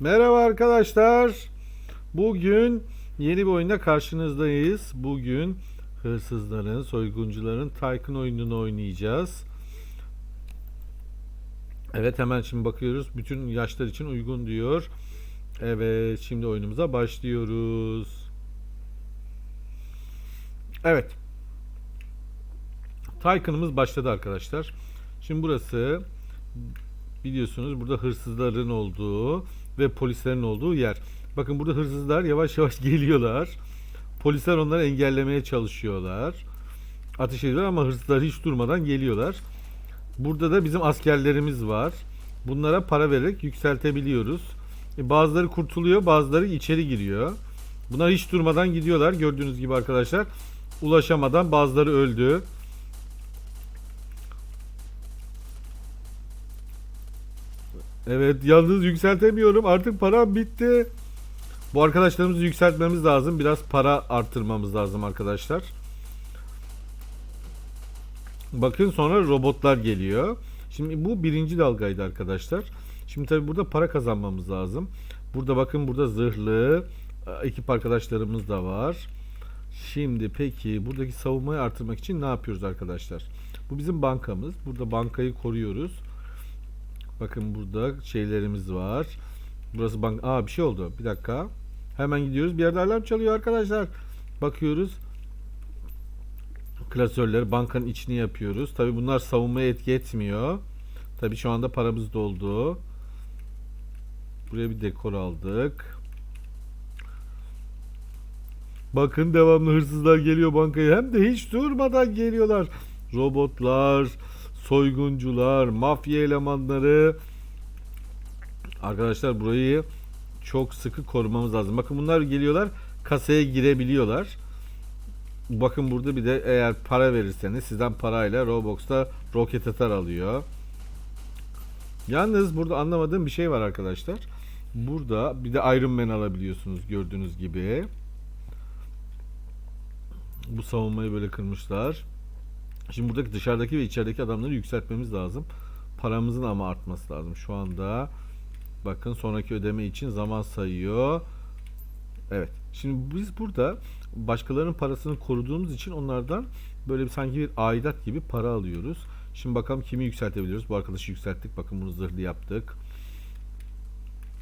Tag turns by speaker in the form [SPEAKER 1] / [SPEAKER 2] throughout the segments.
[SPEAKER 1] Merhaba arkadaşlar. Bugün yeni bir oyunda karşınızdayız. Bugün hırsızların, soyguncuların Tycoon oyununu oynayacağız. Evet hemen şimdi bakıyoruz. Bütün yaşlar için uygun diyor. Evet şimdi oyunumuza başlıyoruz. Evet. Tycoon'ımız başladı arkadaşlar. Şimdi burası biliyorsunuz burada hırsızların olduğu ve polislerin olduğu yer. Bakın burada hırsızlar yavaş yavaş geliyorlar. Polisler onları engellemeye çalışıyorlar. Ateş ediyorlar ama hırsızlar hiç durmadan geliyorlar. Burada da bizim askerlerimiz var. Bunlara para vererek yükseltebiliyoruz. E, Bazıları kurtuluyor, bazıları içeri giriyor. Bunlar hiç durmadan gidiyorlar. Gördüğünüz gibi arkadaşlar. Ulaşamadan bazıları öldü. Evet yalnız yükseltemiyorum. Artık param bitti. Bu arkadaşlarımızı yükseltmemiz lazım. Biraz para arttırmamız lazım arkadaşlar. Bakın sonra robotlar geliyor. Şimdi bu birinci dalgaydı arkadaşlar. Şimdi tabi burada para kazanmamız lazım. Burada bakın burada zırhlı e, ekip arkadaşlarımız da var. Şimdi peki buradaki savunmayı artırmak için ne yapıyoruz arkadaşlar? Bu bizim bankamız. Burada bankayı koruyoruz. Bakın burada şeylerimiz var. Burası bank. Aa bir şey oldu. Bir dakika. Hemen gidiyoruz. Bir yerde alarm çalıyor arkadaşlar. Bakıyoruz. Klasörleri bankanın içini yapıyoruz. Tabi bunlar savunmaya etki etmiyor. Tabi şu anda paramız doldu. Buraya bir dekor aldık. Bakın devamlı hırsızlar geliyor bankaya. Hem de hiç durmadan geliyorlar. Robotlar, soyguncular, mafya elemanları. Arkadaşlar burayı çok sıkı korumamız lazım. Bakın bunlar geliyorlar kasaya girebiliyorlar. Bakın burada bir de eğer para verirseniz sizden parayla Roblox'ta roket atar alıyor. Yalnız burada anlamadığım bir şey var arkadaşlar. Burada bir de Iron Man alabiliyorsunuz gördüğünüz gibi. Bu savunmayı böyle kırmışlar. Şimdi buradaki dışarıdaki ve içerideki adamları yükseltmemiz lazım. Paramızın ama artması lazım. Şu anda bakın sonraki ödeme için zaman sayıyor. Evet. Şimdi biz burada başkalarının parasını koruduğumuz için onlardan böyle bir sanki bir aidat gibi para alıyoruz. Şimdi bakalım kimi yükseltebiliyoruz. Bu arkadaşı yükselttik. Bakın bunu zırhlı yaptık.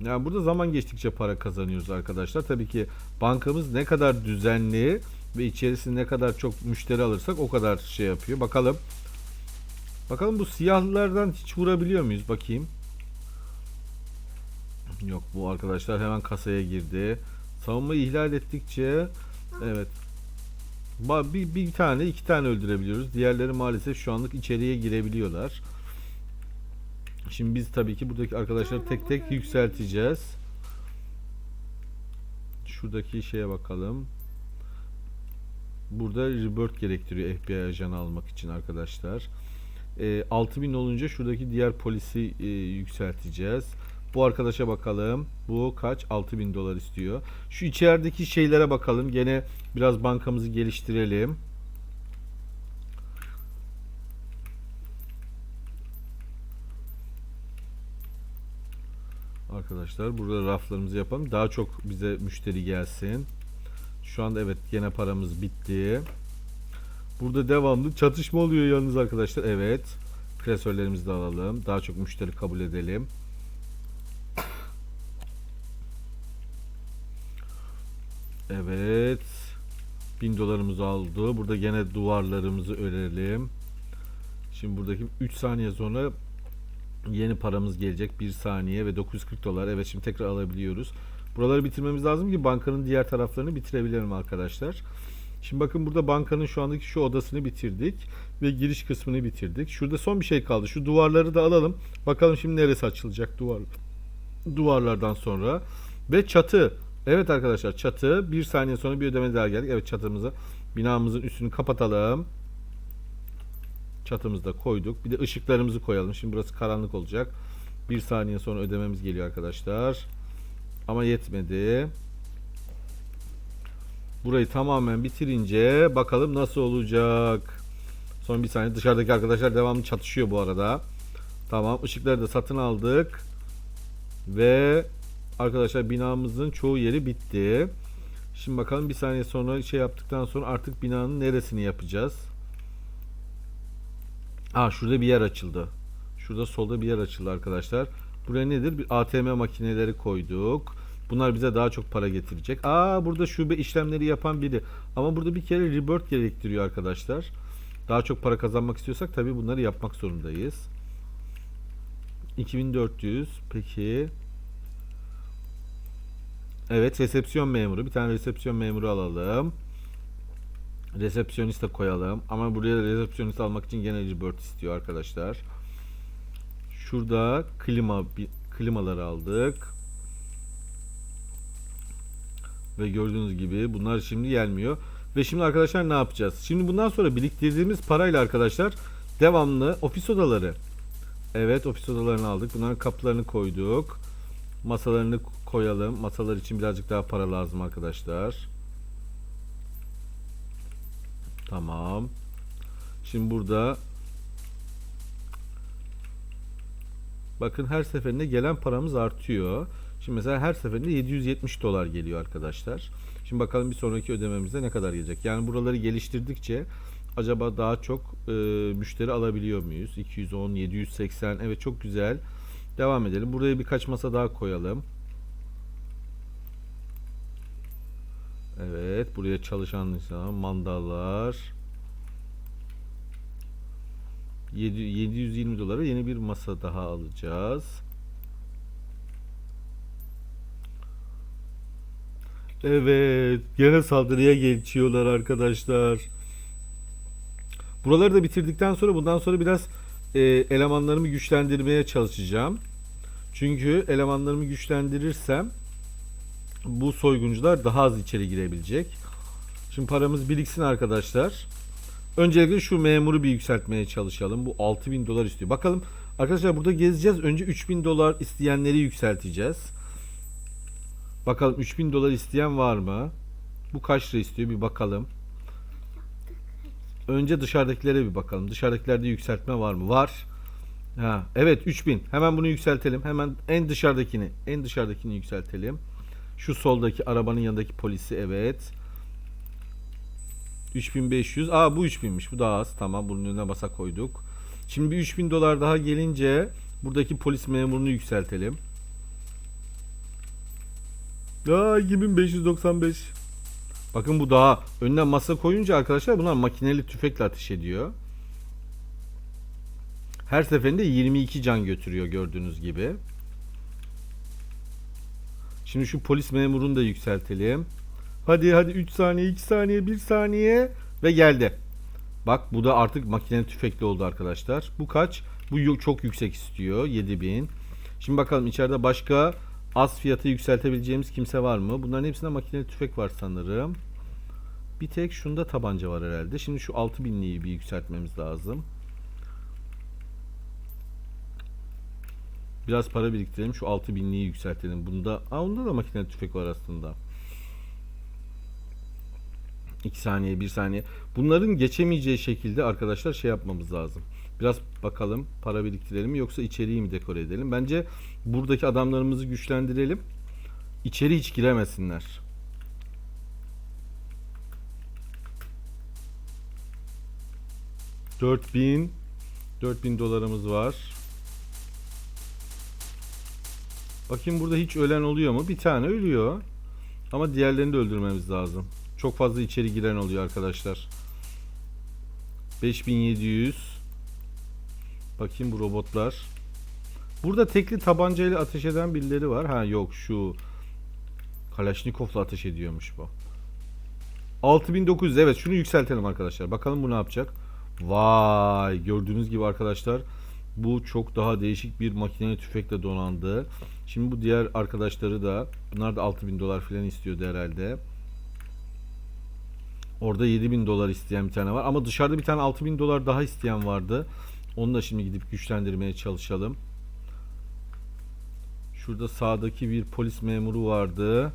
[SPEAKER 1] Yani burada zaman geçtikçe para kazanıyoruz arkadaşlar. Tabii ki bankamız ne kadar düzenli ve içerisinde ne kadar çok müşteri alırsak o kadar şey yapıyor. Bakalım. Bakalım bu siyahlılardan hiç vurabiliyor muyuz? Bakayım. Yok bu arkadaşlar hemen kasaya girdi. Savunmayı ihlal ettikçe evet bir, bir tane iki tane öldürebiliyoruz. Diğerleri maalesef şu anlık içeriye girebiliyorlar. Şimdi biz tabii ki buradaki arkadaşları tek tek yükselteceğiz. Şuradaki şeye bakalım. Burada rebirth gerektiriyor FBI ajanı almak için arkadaşlar. E, 6000 olunca şuradaki diğer polisi e, yükselteceğiz. Bu arkadaşa bakalım. Bu kaç? 6000 dolar istiyor. Şu içerideki şeylere bakalım. Gene biraz bankamızı geliştirelim. Arkadaşlar burada raflarımızı yapalım. Daha çok bize müşteri gelsin. Şu anda evet gene paramız bitti. Burada devamlı çatışma oluyor yalnız arkadaşlar. Evet. Klasörlerimizi de alalım. Daha çok müşteri kabul edelim. Evet. 1000 dolarımız aldı. Burada gene duvarlarımızı örelim. Şimdi buradaki 3 saniye sonra yeni paramız gelecek. 1 saniye ve 940 dolar. Evet şimdi tekrar alabiliyoruz. Buraları bitirmemiz lazım ki bankanın diğer taraflarını bitirebilelim arkadaşlar. Şimdi bakın burada bankanın şu andaki şu odasını bitirdik ve giriş kısmını bitirdik. Şurada son bir şey kaldı. Şu duvarları da alalım. Bakalım şimdi neresi açılacak duvar duvarlardan sonra ve çatı. Evet arkadaşlar çatı. Bir saniye sonra bir ödeme daha geldik. Evet çatımızı binamızın üstünü kapatalım. Çatımızı da koyduk. Bir de ışıklarımızı koyalım. Şimdi burası karanlık olacak. Bir saniye sonra ödememiz geliyor arkadaşlar. Ama yetmedi. Burayı tamamen bitirince bakalım nasıl olacak. Son bir saniye. Dışarıdaki arkadaşlar devamlı çatışıyor bu arada. Tamam. ışıkları da satın aldık. Ve Arkadaşlar binamızın çoğu yeri bitti. Şimdi bakalım bir saniye sonra şey yaptıktan sonra artık binanın neresini yapacağız? Aa şurada bir yer açıldı. Şurada solda bir yer açıldı arkadaşlar. Buraya nedir? Bir ATM makineleri koyduk. Bunlar bize daha çok para getirecek. Aa burada şube işlemleri yapan biri. Ama burada bir kere rebirth gerektiriyor arkadaşlar. Daha çok para kazanmak istiyorsak tabii bunları yapmak zorundayız. 2400 peki. Evet resepsiyon memuru. Bir tane resepsiyon memuru alalım. Resepsiyonist de koyalım. Ama buraya resepsiyonist almak için gene rebirth istiyor arkadaşlar. Şurada klima klimaları aldık. Ve gördüğünüz gibi bunlar şimdi gelmiyor. Ve şimdi arkadaşlar ne yapacağız? Şimdi bundan sonra biriktirdiğimiz parayla arkadaşlar devamlı ofis odaları. Evet ofis odalarını aldık. Bunların kapılarını koyduk. Masalarını koyalım. Masalar için birazcık daha para lazım arkadaşlar. Tamam. Şimdi burada bakın her seferinde gelen paramız artıyor. Şimdi mesela her seferinde 770 dolar geliyor arkadaşlar. Şimdi bakalım bir sonraki ödememizde ne kadar gelecek. Yani buraları geliştirdikçe acaba daha çok e, müşteri alabiliyor muyuz? 210, 780. Evet çok güzel. Devam edelim. Buraya birkaç masa daha koyalım. Evet, buraya çalışan insan, mandallar. 7 720 dolara yeni bir masa daha alacağız. Evet, gene saldırıya geçiyorlar arkadaşlar. Buraları da bitirdikten sonra bundan sonra biraz e, elemanlarımı güçlendirmeye çalışacağım. Çünkü elemanlarımı güçlendirirsem bu soyguncular daha az içeri girebilecek. Şimdi paramız biriksin arkadaşlar. Öncelikle şu memuru bir yükseltmeye çalışalım. Bu 6000 dolar istiyor. Bakalım arkadaşlar burada gezeceğiz. Önce 3000 dolar isteyenleri yükselteceğiz. Bakalım 3000 dolar isteyen var mı? Bu kaç lira istiyor bir bakalım. Önce dışarıdakilere bir bakalım. Dışarıdakilerde yükseltme var mı? Var. Ha, evet 3000. Hemen bunu yükseltelim. Hemen en dışarıdakini, en dışarıdakini yükseltelim. Şu soldaki arabanın yanındaki polisi evet. 3500. Aa bu 3000'miş. Bu daha az. Tamam bunun önüne basa koyduk. Şimdi bir 3000 dolar daha gelince buradaki polis memurunu yükseltelim. Aa 2595. Bakın bu daha önüne masa koyunca arkadaşlar bunlar makineli tüfekle ateş ediyor. Her seferinde 22 can götürüyor gördüğünüz gibi. Şimdi şu polis memurunu da yükseltelim. Hadi hadi 3 saniye, 2 saniye, 1 saniye ve geldi. Bak bu da artık makineli tüfekli oldu arkadaşlar. Bu kaç? Bu çok yüksek istiyor. 7000. Şimdi bakalım içeride başka az fiyatı yükseltebileceğimiz kimse var mı? Bunların hepsinde makineli tüfek var sanırım. Bir tek şunda tabanca var herhalde. Şimdi şu 6000'liyi bir yükseltmemiz lazım. Biraz para biriktirelim. Şu 6000'liyi yükseltelim. Bunda, aa, onda da makineli tüfek var aslında. 2 saniye, 1 saniye. Bunların geçemeyeceği şekilde arkadaşlar şey yapmamız lazım. Biraz bakalım para biriktirelim mi yoksa içeriği mi dekore edelim? Bence buradaki adamlarımızı güçlendirelim. İçeri hiç giremesinler. Dört bin 4000 dolarımız var. Bakayım burada hiç ölen oluyor mu? Bir tane ölüyor. Ama diğerlerini de öldürmemiz lazım. Çok fazla içeri giren oluyor arkadaşlar. 5700. Bakayım bu robotlar. Burada tekli tabancayla ateş eden birileri var. Ha yok şu Kalaşnikov'la ateş ediyormuş bu. 6900 evet şunu yükseltelim arkadaşlar. Bakalım bu ne yapacak. Vay gördüğünüz gibi arkadaşlar bu çok daha değişik bir makineli tüfekle donandı. Şimdi bu diğer arkadaşları da bunlar da 6000 dolar falan istiyordu herhalde. Orada 7000 dolar isteyen bir tane var ama dışarıda bir tane 6000 dolar daha isteyen vardı. Onu da şimdi gidip güçlendirmeye çalışalım. Şurada sağdaki bir polis memuru vardı.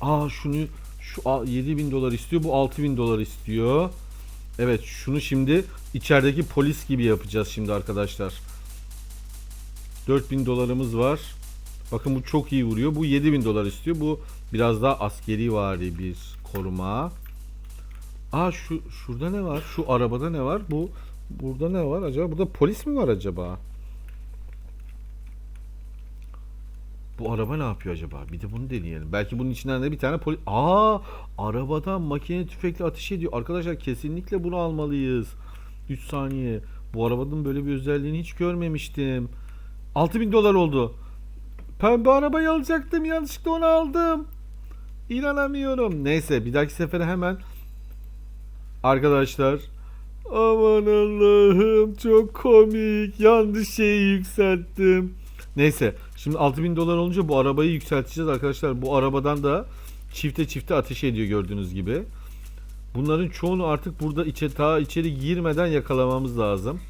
[SPEAKER 1] Aa şunu şu a- 7000 dolar istiyor. Bu 6000 dolar istiyor. Evet şunu şimdi içerideki polis gibi yapacağız şimdi arkadaşlar. 4000 dolarımız var. Bakın bu çok iyi vuruyor. Bu 7000 dolar istiyor. Bu biraz daha askeri vari bir koruma. Aa şu şurada ne var? Şu arabada ne var? Bu burada ne var acaba? Burada polis mi var acaba? Bu araba ne yapıyor acaba? Bir de bunu deneyelim. Belki bunun içinden de bir tane polis... Aa, arabadan makine tüfekle ateş ediyor. Arkadaşlar kesinlikle bunu almalıyız. 3 saniye. Bu arabanın böyle bir özelliğini hiç görmemiştim. 6000 dolar oldu. Pembe arabayı alacaktım. Yanlışlıkla onu aldım. İnanamıyorum. Neyse bir dahaki sefere hemen arkadaşlar aman Allah'ım çok komik. Yanlış şeyi yükselttim. Neyse şimdi 6000 dolar olunca bu arabayı yükselteceğiz arkadaşlar. Bu arabadan da çifte çifte ateş ediyor gördüğünüz gibi. Bunların çoğunu artık burada içe ta içeri girmeden yakalamamız lazım.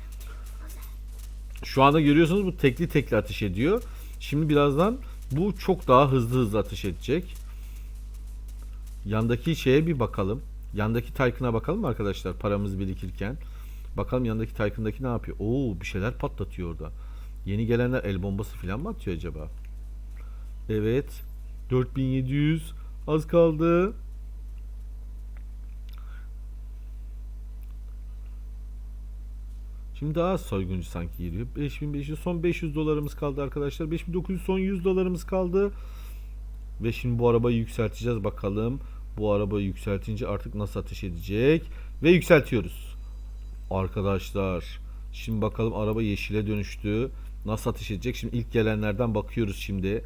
[SPEAKER 1] Şu anda görüyorsunuz bu tekli tekli ateş ediyor. Şimdi birazdan bu çok daha hızlı hızlı ateş edecek. Yandaki şeye bir bakalım. Yandaki Taycan'a bakalım arkadaşlar paramız birikirken. Bakalım yandaki Taycan'daki ne yapıyor? Oo bir şeyler patlatıyor orada. Yeni gelenler el bombası falan mı atıyor acaba? Evet. 4700 az kaldı. Şimdi daha az soyguncu sanki geliyor. 5500 son 500 dolarımız kaldı arkadaşlar. 5900 son 100 dolarımız kaldı. Ve şimdi bu arabayı yükselteceğiz bakalım. Bu arabayı yükseltince artık nasıl ateş edecek? Ve yükseltiyoruz. Arkadaşlar şimdi bakalım araba yeşile dönüştü. Nasıl ateş edecek? Şimdi ilk gelenlerden bakıyoruz şimdi.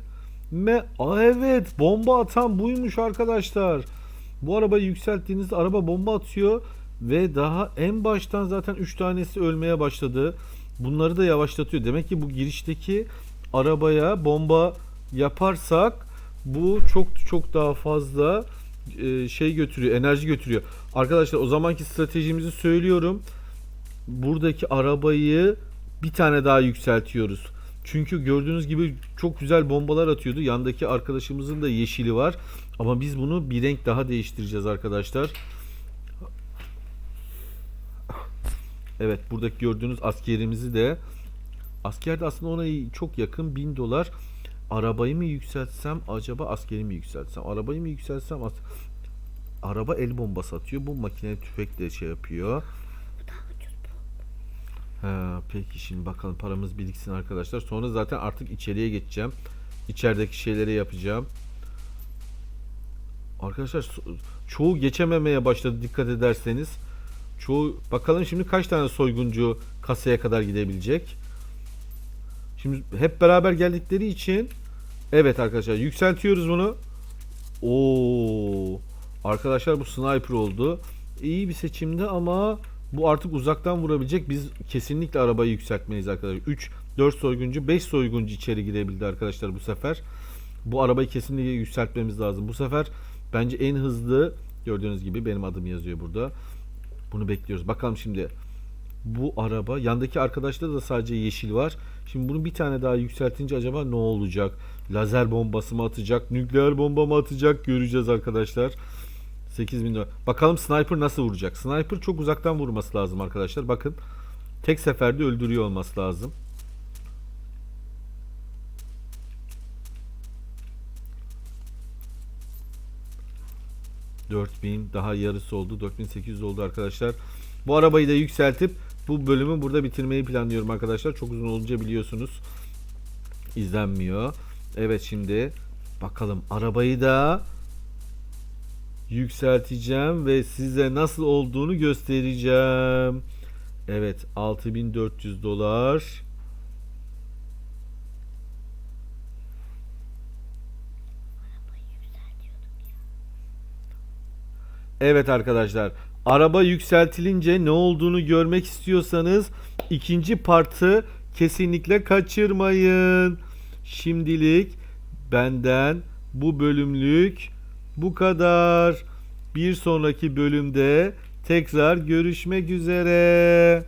[SPEAKER 1] Me Aa, evet bomba atan buymuş arkadaşlar. Bu arabayı yükselttiğinizde araba bomba atıyor ve daha en baştan zaten 3 tanesi ölmeye başladı. Bunları da yavaşlatıyor. Demek ki bu girişteki arabaya bomba yaparsak bu çok çok daha fazla e, şey götürüyor, enerji götürüyor. Arkadaşlar o zamanki stratejimizi söylüyorum. Buradaki arabayı bir tane daha yükseltiyoruz. Çünkü gördüğünüz gibi çok güzel bombalar atıyordu. Yandaki arkadaşımızın da yeşili var. Ama biz bunu bir renk daha değiştireceğiz arkadaşlar. Evet buradaki gördüğünüz askerimizi de asker de aslında ona çok yakın 1000 dolar. Arabayı mı yükseltsem acaba askeri mi yükseltsem? Arabayı mı yükseltsem as- araba el bombası atıyor. Bu makine tüfekle şey yapıyor. Ha, peki şimdi bakalım paramız biriksin arkadaşlar. Sonra zaten artık içeriye geçeceğim. İçerideki şeyleri yapacağım. Arkadaşlar çoğu geçememeye başladı dikkat ederseniz. Çoğu bakalım şimdi kaç tane soyguncu kasaya kadar gidebilecek. Şimdi hep beraber geldikleri için evet arkadaşlar yükseltiyoruz bunu. Oo! Arkadaşlar bu sniper oldu. İyi bir seçimdi ama bu artık uzaktan vurabilecek. Biz kesinlikle arabayı yükseltmeliyiz arkadaşlar. 3 4 soyguncu, 5 soyguncu içeri girebildi arkadaşlar bu sefer. Bu arabayı kesinlikle yükseltmemiz lazım. Bu sefer bence en hızlı gördüğünüz gibi benim adım yazıyor burada. Bunu bekliyoruz. Bakalım şimdi bu araba yandaki arkadaşta da sadece yeşil var. Şimdi bunu bir tane daha yükseltince acaba ne olacak? Lazer bombası mı atacak? Nükleer bomba mı atacak? Göreceğiz arkadaşlar. 8000 dolar. Bakalım sniper nasıl vuracak? Sniper çok uzaktan vurması lazım arkadaşlar. Bakın. Tek seferde öldürüyor olması lazım. ...4000 daha yarısı oldu. 4800 oldu arkadaşlar. Bu arabayı da yükseltip... ...bu bölümü burada bitirmeyi planlıyorum arkadaşlar. Çok uzun olunca biliyorsunuz... ...izlenmiyor. Evet şimdi... ...bakalım arabayı da... ...yükselteceğim ve size nasıl olduğunu göstereceğim. Evet 6400 dolar. Evet arkadaşlar. Araba yükseltilince ne olduğunu görmek istiyorsanız ikinci partı kesinlikle kaçırmayın. Şimdilik benden bu bölümlük bu kadar. Bir sonraki bölümde tekrar görüşmek üzere.